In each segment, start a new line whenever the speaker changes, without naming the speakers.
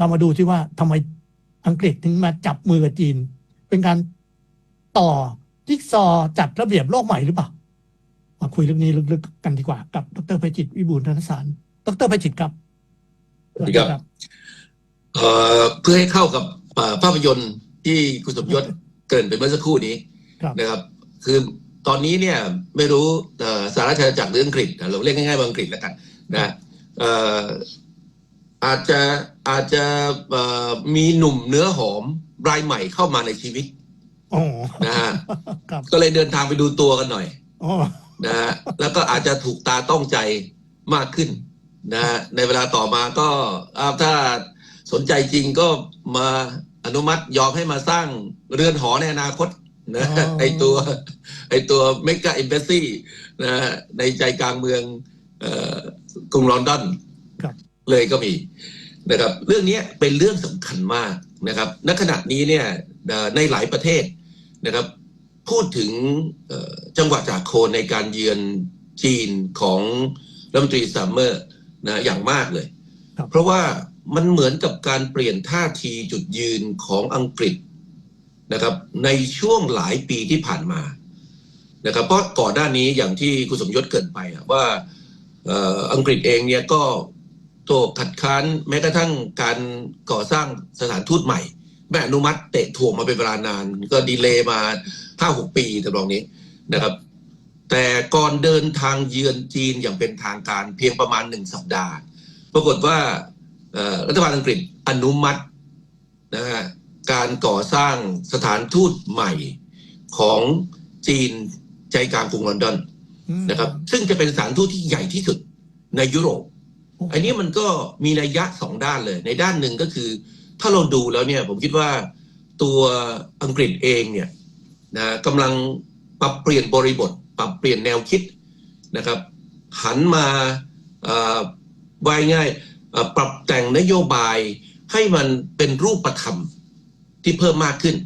เรามาดูที่ว่าทำไมอังกฤษถึงมาจับมือกับจีน เป็นการต่อจิ๊กซอว์จัดระเบียบโลกใหม่หรือเปล่า มาคุยเรื่องนี้ลึกๆกันดีกว่ากับ ดรไพจิตรวิบูลย์ธนสาร ดรไพจิตรครับ
สวัสดีครับเอ่อเพื่อให้เข้ากับเอ่อภาพยนตร์ที่คุณสมยศเกริ่นไปเมื่อสักครู่นี้
ครับ
นะครับ คือตอนนี้เนี่ยไม่รู้เอ่อสหราชอาณาจักรหรืออังกฤษอะเราเรียกง่ายๆว่าอังกฤษแล้วกันนะเอ่ออาจจะอาจจะเอ่อมีหนุ่มเนื้อหอมรายใหม่เข้ามาในชีวิต
อ๋อ
นะฮะ
ครับ
ก็เลยเดินทางไปดูตัวกันหน่อย
อ๋อ
นะฮะแล้วก็อาจจะถูกตาต้องใจมากขึ้นนะฮะในเวลาต่อมาก็อ่าถ้าสนใจจริงก็มาอนุมัติยอมให้มาสร้างเรือนหอในอนาคตนะไอตัวไอตัวเมกะอิมเบสซี่นะฮะในใจกลางเมืองเอ่อกรุงลอนดอน
ครับ
เลยก็มีนะครับ เรื่องนี้เป็นเรื่องสำคัญมากนะครับณขณะนี้เนี่ยเอ่อในหลายประเทศนะครับ พูดถึงเอ่อจังหวะจากโคนในการเยือนจีนของรัฐมนตรีซัมเมอร์นะอย่างมากเลย
ครับ
เพราะว่ามันเหมือนกับการเปลี่ยนท่าทีจุดยืนของอังกฤษนะครับ ในช่วงหลายปีที่ผ่านมานะครับเพราะก่อนหน้านี้อย่างที่คุณสมยศเกรินไปอะว่าเอ่ออังกฤษเองเนี่ยก็ โตขัดค้านแม้กระทั่งการก่อสร้างสถานทูตใหม่ไม่อนุมัติเตะถ่วงมาเป็นเวลานาน ก็ดีเลย์มาห้าหกปีทำนองนี้นะครับ แต่ก่อนเดินทางเยือนจีนอย่างเป็นทางการเพียงประมาณหนึ่งสัปดาห์ ปรากฏว่าเอ่อรัฐบาลอังกฤษอนุมัตินะฮะการก่อสร้างสถานทูตใหม่ของจีนใจกลางกรุงลอนดอน
อืม
นะครับ ซึ่งจะเป็นสถานทูตที่ใหญ่ที่สุดในยุโรป อันนี้มันก็มีนัยยะสองด้านเลย ในด้านหนึ่งก็คือ ถ้าเราดูแล้วเนี่ย ผมคิดว่าตัวอังกฤษเองเนี่ยนะกำลังปรับเปลี่ยนบริบท ปรับเปลี่ยนแนวคิดนะครับ หันมาเอ่อว่ายง่ายเอ่อปรับแต่งนโยบายให้มันเป็นรูปธรรมที่เพิ่มมากขึ้น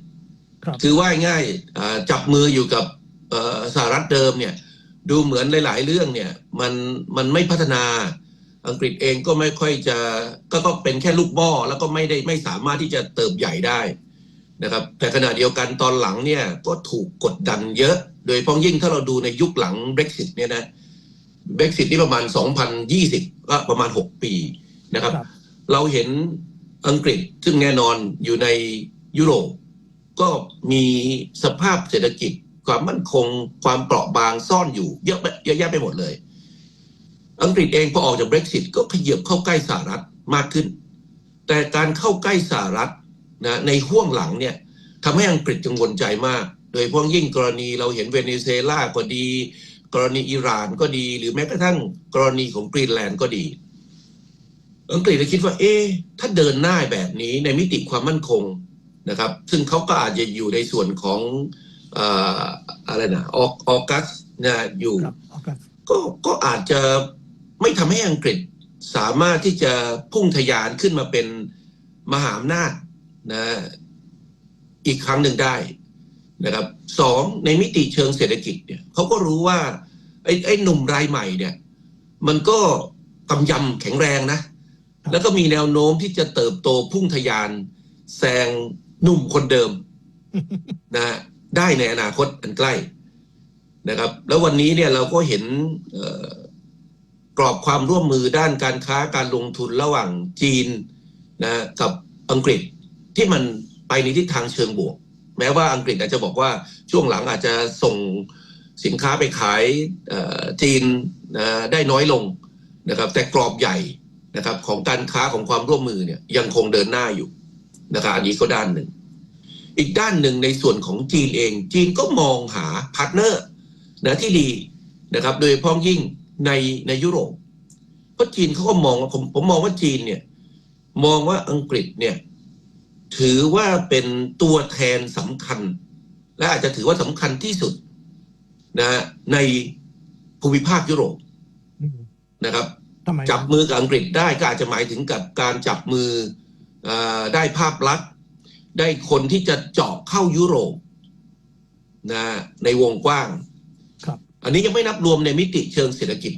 ครับ
คือว่าง่ายๆอ่าจับมืออยู่กับเอ่อสหรัฐเดิมเนี่ย ดูเหมือนหลาย ๆ เรื่องเนี่ย มันมันไม่พัฒนา อังกฤษเองก็ไม่ค่อยจะก็ก็เป็นแค่ลูกบ้อแล้วก็ไม่ได้ไม่สามารถที่จะเติบใหญ่ได้นะครับ แต่ขณะเดียวกันตอนหลังเนี่ยก็ถูกกดดันเยอะ โดยเพ้องยิ่งถ้าเราดูในยุคหลัง Brexit เนี่ยนะ Brexit นี่ประมาณ 2020 ก็ประมาณ 6 ปีนะครับ
รบ
เราเห็นอังกฤษซึ่งแน่นอนอยู่ในยุโรปก็มีสภาพเศรษฐกิจความมั่นคงความเปราะบางซ่อนอยู่เยอะเยอะแยะไปหมดเลย อังกฤษเองพอออกจาก Brexit ก็ขยับเข้าใกล้สหรัฐมากขึ้น แต่การเข้าใกล้สหรัฐนะในห่วงหลังเนี่ยทำให้อังกฤษกังวลใจมาก โดยเฉพาะยิ่งกรณีเราเห็นเวเนซุเอลาก็ดี กรณีอิหร่านก็ดี หรือแม้กระทั่งกรณีของกรีนแลนด์ก็ดี อังกฤษเลยคิดว่า เอ๊ะถ้าเดินหน้าแบบนี้ในมิติความมั่นคงนะครับ ซึ่งเขาก็อาจจะอยู่ในส่วนของเอ่ออะไรนะออกออกัสนะอยู่
ครับเอากัน
ก็ก็อาจจะ ไม่ทำให้อังกฤษสามารถที่จะพุ่งทะยานขึ้นมาเป็นมหาอำนาจนะอีกครั้งหนึ่งได้นะครับสองในมิติเชิงเศรษฐกิจเนี่ยเขาก็รู้ว่าไอ้ไอ้หนุ่มรายใหม่เนี่ย มันก็กำยำแข็งแรงนะ แล้วก็มีแนวโน้มที่จะเติบโตพุ่งทะยานแซงหนุ่มคนเดิมนะฮะได้ในอนาคตอันใกล้นะครับ แล้ววันนี้เนี่ยเราก็เห็นเกรอบความร่วมมือด้านการค้าการลงทุนระหว่างจีนนะกับอังกฤษที่มันไปในทิศทางเชิงบวก แม้ว่าอังกฤษอาจจะบอกว่าช่วงหลังอาจจะส่งสินค้าไปขายจีนได้น้อยลงนะครับ แต่กรอบใหญ่นะครับของการค้าของความร่วมมือเนี่ยยังคงเดินหน้าอยู่นะครับอันนี้ก็ด้านหนึ่ง อีกด้านหนึ่งในส่วนของจีนเอง จีนก็มองหาพาร์ทเนอร์นะที่ดีนะครับ โดยเฉพ้องยิ่ง ในในยุโรปเพราะจีนเขาก็มองว่าผมผมมองว่าจีนเนี่ย มองว่าอังกฤษเนี่ย ถือว่าเป็นตัวแทนสำคัญ และอาจจะถือว่าสำคัญที่สุดนะฮะในภูมิภาคยุโรป
อืม
นะครับ
ทำไม
จับมือกับอังกฤษได้ก็อาจจะหมายถึงกับการจับมือเออได้ภาพลักษณ์ ได้คนที่จะเจาะเข้ายุโรปนะในวงกว้าง
ครับ
อันนี้ยังไม่นับรวมในมิติเชิงเศรษฐกิจ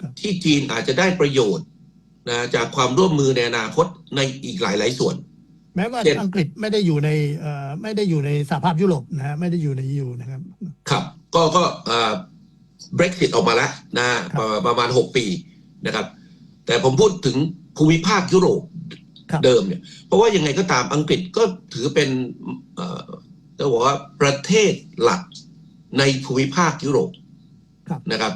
ครับ
ที่จีนอาจจะได้ประโยชน์นะจากความร่วมมือในอนาคตในอีกหลายหลายๆส่วน
แม้ว่า
เช่น
อังกฤษไม่ได้อยู่ในเอ่อไม่ได้อยู่ในสหภาพยุโรปนะฮะไม่ได้อยู่ในยูนะครับ
ครับ ก็ก็เอ่อ Brexit ออกมาแล้วนะประประมาณ6ปีนะครับ แต่ผมพูดถึงภูมิภาคยุโรป
ครับ
เดิมเนี่ย เพราะว่ายังไงก็ตามอังกฤษก็ถือเป็นเอ่อจะบอกว่าประเทศหลักในภูมิภาคยุโรป
ครับ
นะครับ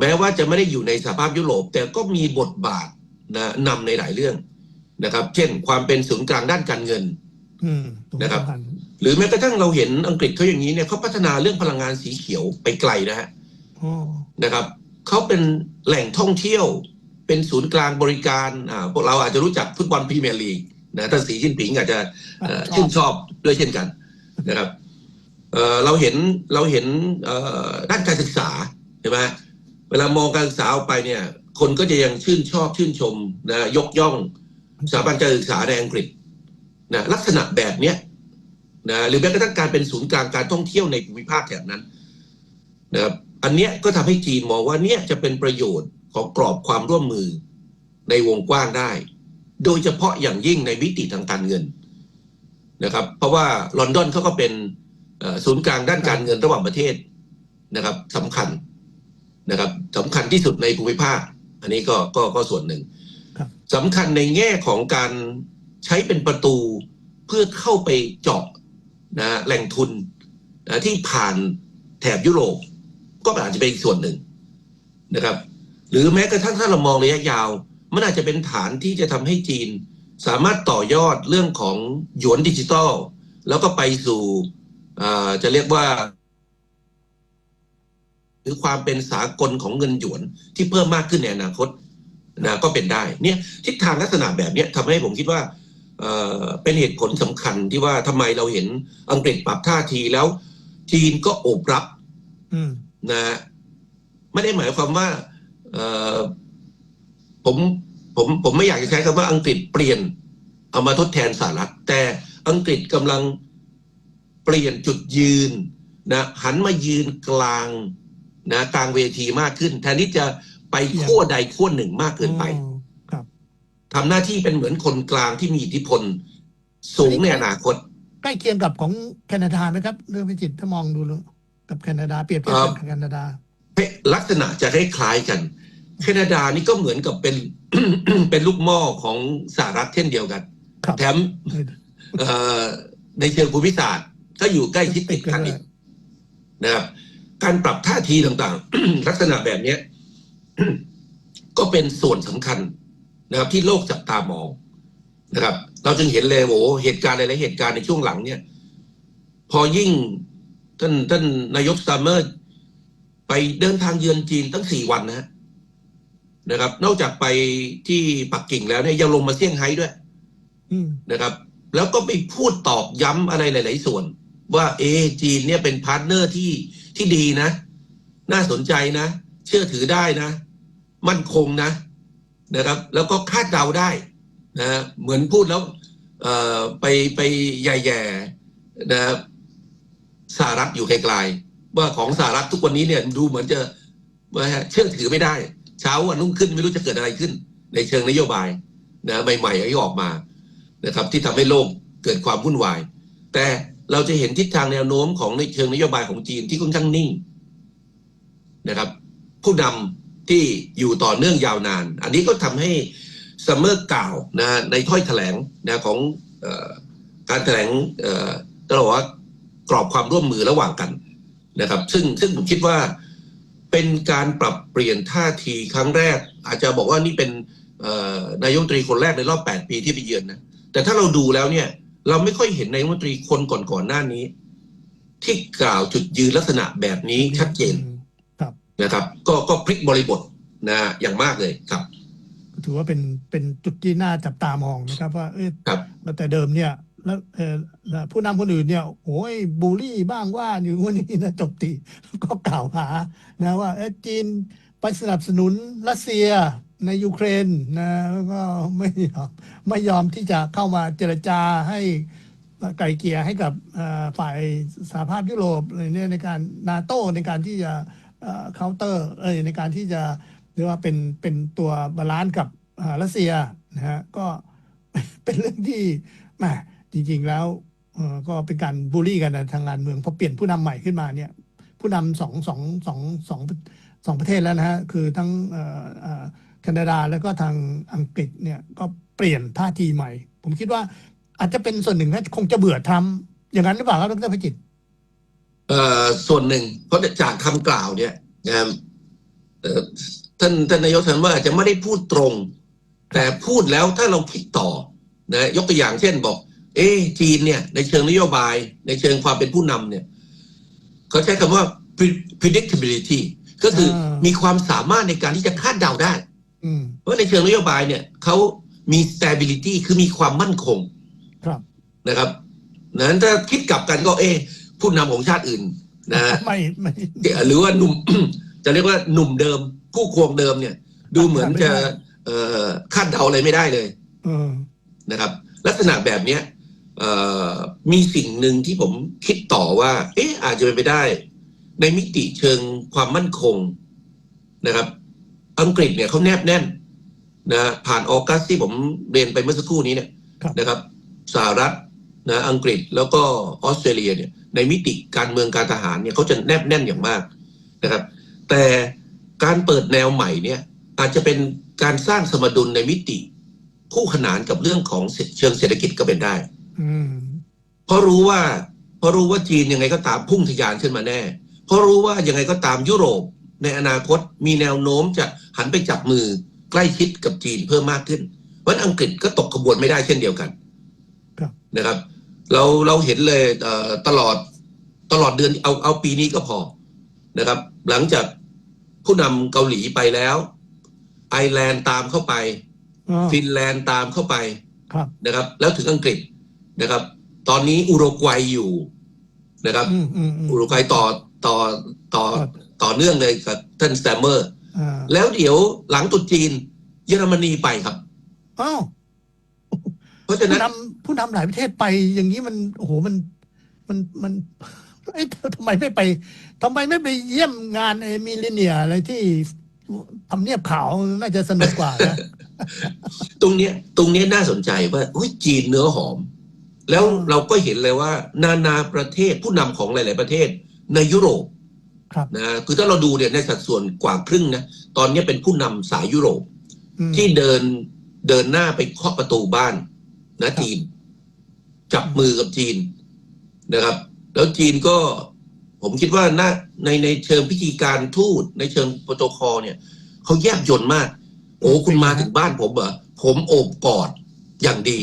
แม้ว่าจะไม่ได้อยู่ในสหภาพยุโรป แต่ก็มีบทบาทนะนำในหลายเรื่องนะครับ เช่น ความเป็นศูนย์กลางด้านการเงิน
อืมตรง
นะครับ
สำคัญ
หรือแม้กระทั่งเราเห็นอังกฤษเขาอย่างนี้เนี่ยเขาพัฒนาเรื่องพลังงานสีเขียวไปไกลนะฮะ
อ๋อ
นะครับเขาเป็นแหล่งท่องเที่ยว เป็นศูนย์กลางบริการอ่าพวกเราอาจจะรู้จักฟุตบอลพรีเมียร์ลีกนะท่านสีจิ้นผิงอาจจะเอ่อชื่นชอบด้วยเช่นกันนะครับเอ่อเราเห็นเราเห็นเอ่อด้านการศึกษาใช่ไหมเวลามองการศึกษาออกไปเนี่ย คนก็จะยังชื่นชอบชื่นชมนะยกย่องสถาบันการศึกษาในอังกฤษนะลักษณะแบบเนี้ยนะหรือแม้กระทั่งการเป็นศูนย์กลางการท่องเที่ยวในภูมิภาคแถบนั้นนะครับอันเนี้ยก็ทำให้จีนมองว่าเนี่ยจะเป็นประโยชน์ของกรอบความร่วมมือในวงกว้างได้ โดยเฉพาะอย่างยิ่งในมิติทางการเงินนะครับ เพราะว่าลอนดอนเขาก็เป็นศูนย์กลางด้านการเงินระหว่างประเทศนะครับสำคัญ นะครับสำคัญที่สุดในภูมิภาค อันนี้ก็ก็ก็ส่วนหนึ่ง
ครับ
สำคัญในแง่ของการใช้เป็นประตูเพื่อเข้าไปเจาะนะแหล่งทุนนะที่ผ่านแถบยุโรป ก็อาจจะเป็นอีกส่วนหนึ่งนะครับ หรือแม้กระทั่งถ้าเรามองระยะยาว มันอาจจะเป็นฐานที่จะทำให้จีน สามารถต่อยอดเรื่องของหยวนดิจิตอลแล้วก็ไปสู่อ่าจะเรียกว่าห รือความเป็นสากลของเงินหยวนที่เพิ่มมากขึ้นในอนาคตนะก็เป็นได้เนี่ยทิศทางลักษณะแบบเนี้ยทำให้ผมคิดว่าเอ่อเป็นเหตุผลสำคัญที่ว่าทำไมเราเห็นอังกฤษปรับท่าทีแล้ว จีนก็โอบรับ
อืม
นะฮะไม่ได้หมายความว่าเอ่อผมผมผมไม่อยากจะใช้คำว่าอังกฤษเปลี่ยน เอามาทดแทนสหรัฐ แต่อังกฤษกำลังเปลี่ยนจุดยืนนะหันมายืนกลาง นะกลางเวทีมากขึ้นแทนที่จะไปขั้วใดขั้วหนึ่งมากเกินไป
อ๋อครับ
ทำหน้าที่เป็นเหมือนคนกลางที่มีอิทธิพล สูงในอนาคต
ใกล้เคียงกับของแคนาดาไหมครับ เรื่องพิจิตรถ้ามองดูแล้วกับแคนาดาเปรียบเทียบกับแคนาดา
ลักษณะจะคล้ายๆกัน แคนาดานี่ก็เหมือนกับเป็นเป็นลูกหม้อของสหรัฐเช่นเดียวกัน
ครับ
แถมเอ่อในเชิงภูมิศาสตร์ ก็อยู่ใกล้ชิดติดกันอีกนะครับ การปรับท่าทีต่างๆ ลักษณะแบบเนี้ก็เป็นส่วนสำคัญนะครับ ที่โลกจับตามองนะครับ เราจึงเห็นเลยโอ้เหตุการณ์หลายๆเหตุการณ์ในช่วงหลังเนี่ย พอยิ่งท่านท่านนายกสตาร์เมอร์ไปเดินทางเยือนจีนตั้งสี่วันนะนะครับ นอกจากไปที่ปักกิ่งแล้วเนี่ยยังลงมาเซี่ยงไฮ้ด้วยนะครับ แล้วก็ไปพูดตอกย้ำอะไรหลาย ๆ ส่วน ว่าเอจีนเนี่ยเป็นพาร์ทเนอร์ที่ ที่ดีนะ น่าสนใจนะ เชื่อถือได้นะ มั่นคงนะนะครับ แล้วก็คาดเดาได้นะเหมือนพูดแล้วไปไปแย่ๆนะครับสหรัฐอยู่ไกลๆว่าของสหรัฐทุกวันนี้เนี่ยดูเหมือนจะว่เชื่อถือไม่ได้ เช้าวันรุ่งขึ้นไม่รู้จะเกิดอะไรขึ้น ในเชิงนโยบายนะใหม่ๆที่ออกมานะครับ ที่ทำให้โลกเกิดความวุ่นวาย แต่ เราจะเห็นทิศทางแนวโน้มของในเชิงนโยบายของจีนที่ค่อนข้างนิ่งนะครับ ผู้นำที่อยู่ต่อเนื่องยาวนาน อันนี้ก็ทำให้ซัมเมอร์กล่าวนะในถ้อยแถลงนะของออการแถลงเอ่อตลอดว่ากรอบความร่วมมือระหว่างกันนะครับ ซึ่งซึ่งผมคิดว่าเป็นการปรับเปลี่ยนท่าทีครั้งแรก อาจจะบอกว่านี่เป็นนายกรัฐมนตรีคนแรกในรอบ 8 ปีที่ไปเยือนนะแต่ถ้าเราดูแล้วเนี่ย เราไม่ค่อยเห็นนายกรัฐมนตรีคนก่อนๆหน้านี้ ที่กล่าวจุดยืนลักษณะแบบนี้ชัดเจน
อืมครับ
นะครับ ก็ก็พลิกบริบทนะอย่างมากเลยครับ
ถือว่าเป็นเป็นจุดที่น่าจับตามองนะครับ ว่าเออ
ครับ
แต่เดิมเนี่ยแล้วเออแล้วผู้นำคนอื่นเนี่ยโอ้ยบูลลี่บ้างว่าอยู่วันนี้นะจบตีแล้วก็กล่าวหานะว่าเออจีนไปสนับสนุนรัสเซีย ในยูเครนนะแล้วก็ไม่ยอมไม่ยอมที่จะเข้ามาเจรจาให้ไกลเกลี่ยให้กับฝ่ายสหภาพยุโรปอะไรเนี่ยในการนาโตในการที่จะเคาน์เตอร์เอยในการที่จะเรียกว่าเป็นเป็นตัวบาลานซ์กับรัสเซียนะฮะก็เป็นเรื่องที่แหมจริง ๆ แล้วก็เป็นการบูลลี่กันทางการเมืองพอเปลี่ยนผู้นำใหม่ขึ้นมาเนี่ยผู้นำสองสองสองสองสองประเทศแล้วนะฮะคือทั้งเอ่อ นาดาแล้วก็ทางอังกฤษเนี่ยก็เปลี่ยนท่าทีใหม่ ผมคิดว่าอาจจะเป็นส่วนหนึ่งนะคงจะเบื่อทรัมป์อย่างนั้นหรือเปล่าครับดรพิจิตร
เอ่อส่วนหนึ่ง เพราะจากคำกล่าวเนี่ยนะครับเอ่อท่านท่านนายกท่านว่าอาจจะไม่ได้พูดตรง แต่พูดแล้วถ้าเราคิดต่อนะยกตัวอย่างเช่นบอก เอะจีนเนี่ยในเชิงนโยบาย ในเชิงความเป็นผู้นำเนี่ยเขาใช้คำว่า pre- predictability ก็คืออามีความสามารถในการที่จะคาดเดาได้
อืม
เพราะในเชิงนโยบายเนี่ยเขามี stability คือมีความมั่นคง
ครับ
นะครับนั้นถ้าคิดกลับกันก็เอะผู้นำของชาติอื่น นะ
ไม่ไม่
หรือว่าหนุ่มจะเรียกว่าหนุ่มเดิมผู้ควงเดิมเนี่ย ดูเหมือนจะเอ่อคาดเดาอะไรไม่ได้เลย
เออ
นะครับ ลักษณะแบบเนี้ยเอ่อมีสิ่งหนึ่งที่ผมคิดต่อว่า เอ๊ะอาจจะเป็นไปได้ ในมิติเชิงความมั่นคงนะครับ อังกฤษเนี่ยเขาแนบแน่นนะผ่านออกัสที่ผมเรียนไปเมื่อสักครู่นี้เนี่ย
ครับ
นะครับสหรัฐนะอังกฤษแล้วก็ออสเตรเลียเนี่ยในมิติการเมืองการทหารเนี่ยเขาจะแนบแน่นอย่างมากนะครับ แต่การเปิดแนวใหม่เนี่ยอาจจะเป็นการสร้างสมดุลในมิติ คู่ขนานกับเรื่องของเชิงเศรษฐกิจก็เป็นได้
อืม
เพราะรู้ว่าเพราะรู้ว่าจีนยังไงก็ตามพุ่งทะยานขึ้นมาแน่ เพราะรู้ว่ายังไงก็ตามยุโรป ในอนาคตมีแนวโน้มจะหันไปจับมือใกล้ชิดกับจีนเพิ่มมากขึ้น เพราะฉะนั้นอังกฤษก็ตกขบวนไม่ได้เช่นเดียวกัน
ครับ
นะครับ เราเราเห็นเลยเอ่อตลอดตลอดเดือนเอาเอาปีนี้ก็พอนะครับ หลังจากผู้นำเกาหลีไปแล้ว ไอร์แลนด์ตามเข้าไป
อ๋อ
ฟินแลนด์ตามเข้าไป
ครับ
นะครับ แล้วถึงอังกฤษนะครับ ตอนนี้อุรุกวัยอยู่นะครับ
อืมอืมอืม
อุรุกวัยต่อต่อต่อ
ครับ
ต่อเนื่องเลยกับท่านสแตมเมอร์
อ่า
แล้วเดี๋ยวหลังตรุษจีน เยอรมนีไปครับ
อ้าว
เพราะฉะนั้
ผู้
น
นำผู้นำหลายประเทศไปอย่างนี้มันโอ้โหมัน มันมันเอ้ยทำไมไม่ไปทำไมไม่ไปเยี่ยมงานไอ้มิลเลนเนียอะไรที่ทำเนียบขาวน่าจะสนุกกว่านะ
ตรงเนี้ยตรงเนี้ยน่าสนใจว่าอุ้ยจีนเนื้อหอม แล้ว
อืม
เราก็เห็นเลยว่า นานาประเทศผู้นำของหลาย ๆ ประเทศในยุโรป
ครับ
นะคือถ้าเราดูเนี่ยในสัดส่วนกว่าครึ่งนะตอนนี้เป็นผู้นำสายยุโรป
อืม
ที่เดินเดินหน้าไปเคาะประตูบ้านนะจีน จับมือกับจีนนะครับ แล้วจีนก็ผมคิดว่าน่าในในเชิงพิธีการทูตในเชิงโปรโตคอลเนี่ยเขาแยบยนต์มาก โอ้คุณมาถึงบ้านผมเหรอผมโอบกอดอย่างดี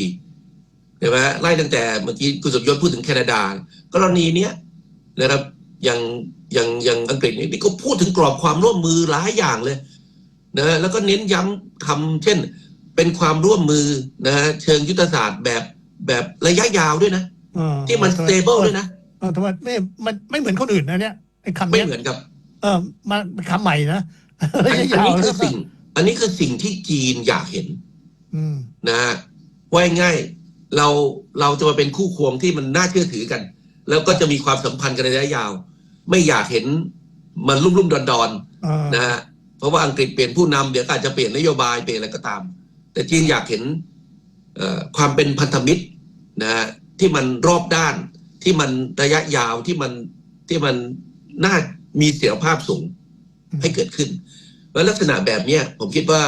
เห็นไหมไล่ตั้งแต่เมื่อกี้คุณสมยศพูดถึงแคนาดากรณีเนี้ยนะครับอย่าง อย่างอย่างอังกฤษนี่ก็พูดถึงกรอบความร่วมมือหลายอย่างเลยนะแล้วก็เน้นย้ำคำเช่น เป็นความร่วมมือนะฮะเชิงยุทธศาสตร์แบบแบบระยะยาวด้วยนะ
เออ
ที่มัน stable ด้วยนะ
เออทำไมไม่มันไม่เหมือนคนอื่นนะเนี่ยไอ้คำ
ไม่
เนี้ย
เหมือนกับ
เออมันเป็นคำใหม่นะ
อัน
ระยะ
อัน
ยาว
นี้
แล้
คื
ว
อ
ก็
สิ่ง อันนี้คือสิ่งที่จีนอยากเห็น
อืม
นะฮะว่าง่ายๆเราเราจะมาเป็นคู่ควงที่มันน่าเชื่อถือกัน แล้วก็จะมีความสัมพันธ์กันในระยะยาว ไม่อยากเห็นมันรุ่มรุ่มดอนดอนๆ
เออ
นะฮะเพราะว่าอังกฤษเปลี่ยนผู้นำเดี๋ยวก็อาจจะเปลี่ยนนโยบายเปลี่ยนอะไรก็ตาม แต่จีนอยากเห็นเอ่อความเป็นพันธมิตรนะฮะที่มันรอบด้านที่มันระยะยาวที่มันที่มันน่ามีเสถียรภาพสูงให้เกิดขึ้น แล้วลักษณะแบบเนี้ยผมคิดว่า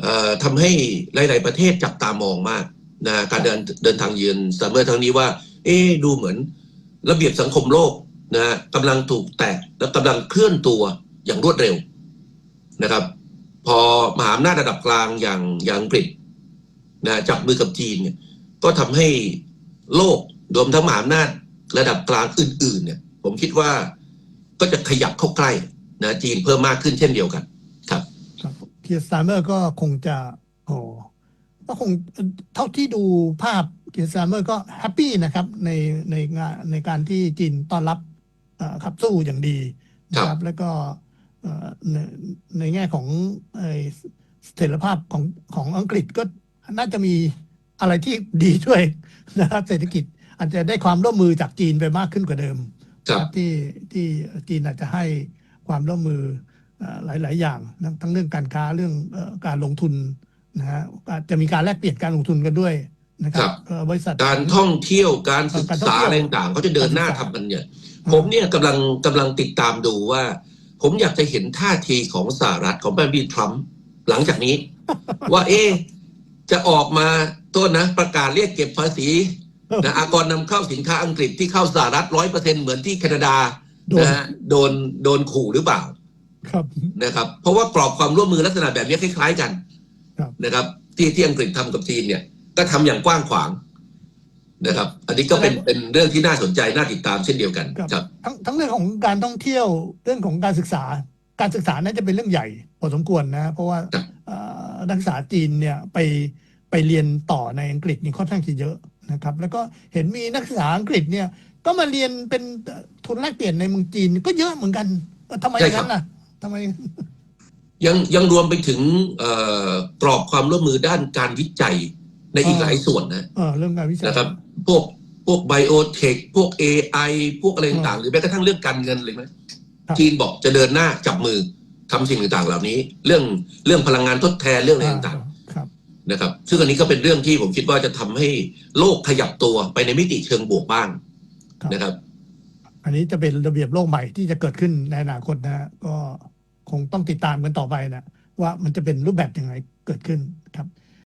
เอ่อทำให้หลาย ๆ ประเทศจับตามองมากนะการเดินเดินทางเยือนซัมเมอร์ครั้งนี้ว่า เอ๊ะดูเหมือน ระเบียบสังคมโลก นะฮะกำลังถูกแตะและกำลังเคลื่อนตัวอย่างรวดเร็วนะครับ พอมหาอำนาจระดับกลางอย่างอย่างอังกฤษนะจับมือกับจีนเนี่ยก็ทำให้โลกรวมทั้งมหาอำนาจระดับกลางอื่น ๆ เนี่ย ผมคิดว่าก็จะขยับเข้าใกล้นะจีนเพิ่มมากขึ้นเช่นเดียวกัน ครับ
ครับเคียร์สตาร์เมอร์ก็คงจะโอ้ก็คงเท่าที่ดูภาพเคียร์สตาร์เมอร์ก็แฮปปี้นะครับในในงานในการที่จีนต้อนรับ ขับสู้อย่างดีนะค
ครั
รับ
บ
แล้วก็เอ่อในในแง่ของไอ้เสถียรภาพของของอังกฤษก็น่าจะมีอะไรที่ดีด้วยนะครับ เศรษฐกิจอาจจะได้ความร่วมมือจากจีนไปมากขึ้นกว่าเดิม
ครับ
นะที่ที่จีนอาจจะให้ความร่วมมือเอ่อหลาย ๆ อย่างนะทั้งเรื่องการค้าเรื่องเอ่อการลงทุนนะฮะอาจจะมีการแลกเปลี่ยนการลงทุนกันด้วย นะค
ครั
รับบเอ่อบริษัท
การท่องเที่ยวการศึก
การท่อง
ษา
เที่ยว
อะไรต่างๆเขาจะเดินหน้า
การศึ
ทำ
กษา
กันเนี่ยผมเนี่ยกำลังกำลังติดตามดูว่า ผมอยากจะเห็นท่าทีของสหรัฐของประธานาธิบดีทรัมป์หลังจากนี้ ว่าเอะจะออกมาโต้นนะ ประกาศเรียกเก็บภาษีนะอากรนำเข้าสินค้าอังกฤษที่เข้าสหรัฐร้อยเปอร์เซ็นเหมือนที่แคนาดา
โดน
นะฮะโดนโดนขู่หรือเปล่า
ครับ
นะครับ เพราะว่ากรอบความร่วมมือลักษณะแบบนี้คล้ายๆกัน
ครับ
นะครับ ที่ที่อังกฤษทำกับจีนเนี่ย ก็ทำอย่างกว้างขวางนะครับ อันนี้ก็เป็นเป็นเรื่องที่น่าสนใจน่าติดตามเช่นเดียวกัน
ครับ
ครับ
ทั้งทั้งเรื่องของการท่องเที่ยวเรื่องของการศึกษา การศึกษาน่าจะเป็นเรื่องใหญ่พอสมควรนะเพราะว่า
ครับ
เอ่อนักศึกษาจีนเนี่ยไปไปเรียนต่อในอังกฤษนี่ค่อนข้างจะเยอะนะครับ แล้วก็เห็นมีนักศึกษาอังกฤษเนี่ย ก็มาเรียนเป็นทุนแลกเปลี่ยนในเมืองจีนก็เยอะเหมือนกันเออทำไมอ
ใช่
ย่าง
ครับ
นั้นล่ะทำไม
ยังยังรวมไปถึงเอ่อกรอบความร่วมมือด้านการวิจัย ในอีก
อ่า
หลายส่วนนะ
เออเรื่องการวิจัย
นะครับ พวกพวกไบโอเทคพวก AI พวกอะไรต่างๆหรือแม้กระทั่งเรื่องการเงินเลยไหม
ครับ
จีนบอกจะเดินหน้าจับมือทำสิ่งต่างๆ เหล่านี้ เรื่องเรื่องพลังงานทดแทนเรื่องอะไรต่าง
ครับ
ๆนะครับ ซึ่งอันนี้ก็เป็นเรื่องที่ผมคิดว่าจะทำให้โลกขยับตัวไปในมิติเชิงบวกบ้าง
ครับ
นะครับ
อันนี้จะเป็นระเบียบโลกใหม่ที่จะเกิดขึ้นในอนาคตนะฮะก็คงต้องติดตามกันต่อไปนะว่ามันจะเป็นรูปแบบยังไงเกิดขึ้นครับ